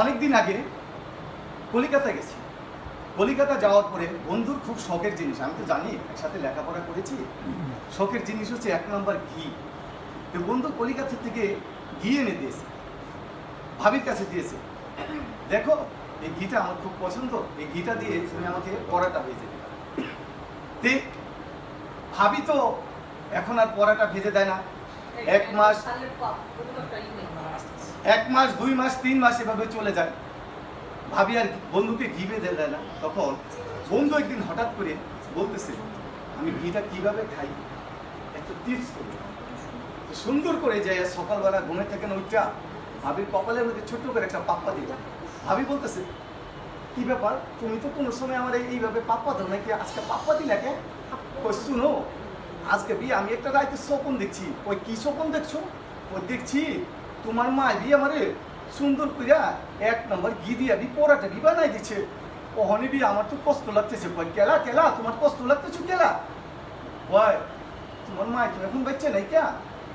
অনেক দিন আগে কলিকাতা গেছি। কলিকাতা যাওয়ার পরে বন্ধুর খুব শখের জিনিস, আমি তো জানি, একসাথে লেখাপড়া করেছি। শখের জিনিস হচ্ছে এক নম্বর ঘি। তো বন্ধু কলিকাতা থেকে ঘি এনে দিয়েছে, ভাবির কাছে দিয়েছে। দেখো, এই ঘিটা আমার খুব পছন্দ, এই ঘিটা দিয়ে তুমি আমাকে পরাটা ভেজে দেবে তে, ভাবি তো এখন আর পরাটা ভেজে দেয় না। এক মাস- এক মাস, দুই মাস, তিন মাস এভাবে চলে যায়। ভাবি আর বন্ধুকে ঘি বেঁধে দেয় না। তখন বন্ধু একদিন হঠাৎ করে বলতেছে, আমি ঘিটা কীভাবে খাই? একটু টিপস করি। সুন্দর করে যে সকালবেলা ঘুমে থেকে ওইটা ভাবির কপালের মধ্যে ছোট্ট করে একটা পাপ্পা দিল। ভাবি বলতেছে, কি ব্যাপার? তুমি তো কোনো সময় আমার এইভাবে পাপ্পা দাও নাকি? আজকে পাপ্পা দিলা কে? শুনো আজকে বিয়ে, আমি একটা রাইতে স্বপন দেখছি। ওই কি স্বপন দেখছ? ওই দেখছি তোমার মা বিয়ে আমারে সুন্দর কইরা এক নম্বর ঘি দিয়া বি পরাটা বি বানাই দিচ্ছে ওহনে বি আমার তো কষ্ট লাগতেছে। কই, কেলা কেলা, তোমার কষ্ট লাগতেছে কেলা? ওই তোমার মা তো এখন বাচ্চা নাই কে?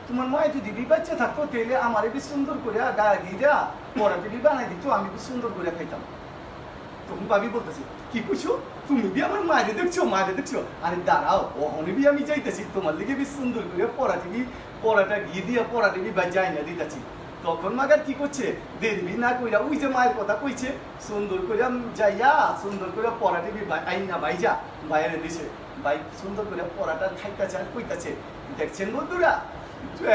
তোমার মা যদি বি বাচ্চা থাকতো তাহলে আমারে বি সুন্দর করিয়া গা ঘি দেয়া পরাটা বি বানাই দিত, আমি বি সুন্দর করিয়া খাইতাম। তখন ভাবি বলতেছি, কি কইছো? তুমি বি আমার মায়ের দেখছ মায়ের দেখছ? আরে দাঁড়াও ওহনে বি আমি যাইতেছি, তোমার লিগে বি সুন্দর করে পড়াটি বি পড়াটা ঘি দিয়া পড়াটি বি বা যাই না দিতেছি। তখন মাগার কি করছে? দেবি না কইরা ওই যে মায়ের কথা কইছে, সুন্দর করে যাইয়া, সুন্দর করে পড়াটি বি আইন না বাইজা, বাইরে দিছে। ভাই সুন্দর করে পড়াটা খাইতেছে আর কইতাছে। দেখছেন বন্ধুরা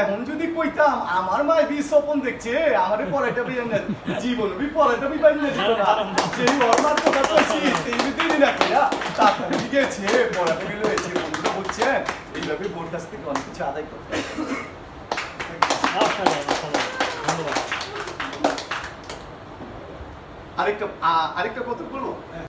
এখন যদি কইতাম আমার মায়ের বি স্বপন দেখছে আমারে পড়াটা বি এনে জীবন বি পড়াটা বি বাইনে না যেই কথা কইছি না তারপরে গেছে পড়াটা বি লয়েছে বন্ধুরা বলছে এইভাবে কাছ থেকে অনেক কিছু আদায় করতে আরেকটা আরেকটা কথা বলব